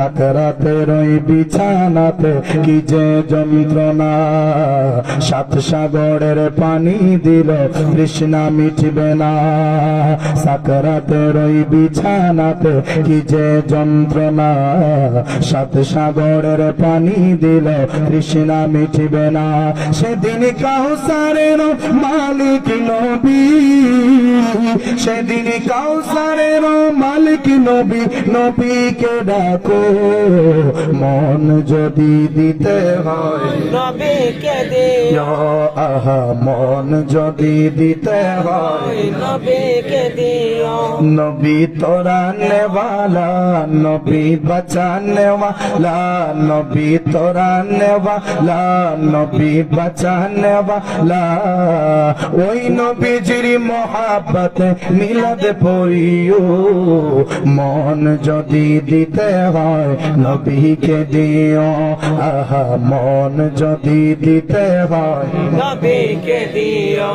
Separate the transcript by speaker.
Speaker 1: সাকরাতের ওই বিছানাতে, কি যে যন্ত্রণা। সাত সাগরের পানি দিল তৃষ্ণা মিটবে না। সাকরাতের ওই বিছানাতে, কি যে যন্ত্রণা। সাত সাগরের পানি দিল তৃষ্ণা মিটবে না। সেদিন কাউসারের মালিক নবী। সেদিন কাউসারের মালিক নবী নবীকে ডাকো। মন যদি দিতে হয়
Speaker 2: নবীকে দিও
Speaker 1: আহা মন যদি দিতে হয়
Speaker 2: নবীকে দিও
Speaker 1: নবী তোরা নেওয়ালা নবী বচানে वाला নবী তোরা নেওয়ালা নবী বচানে वाला ওই নবীজির মহাব্বতে মিলাদ পড়িও মন যদি দিতে হয় নবীকে দিও আহা মন যদি দিতে হয়।
Speaker 2: নবীকে দিও।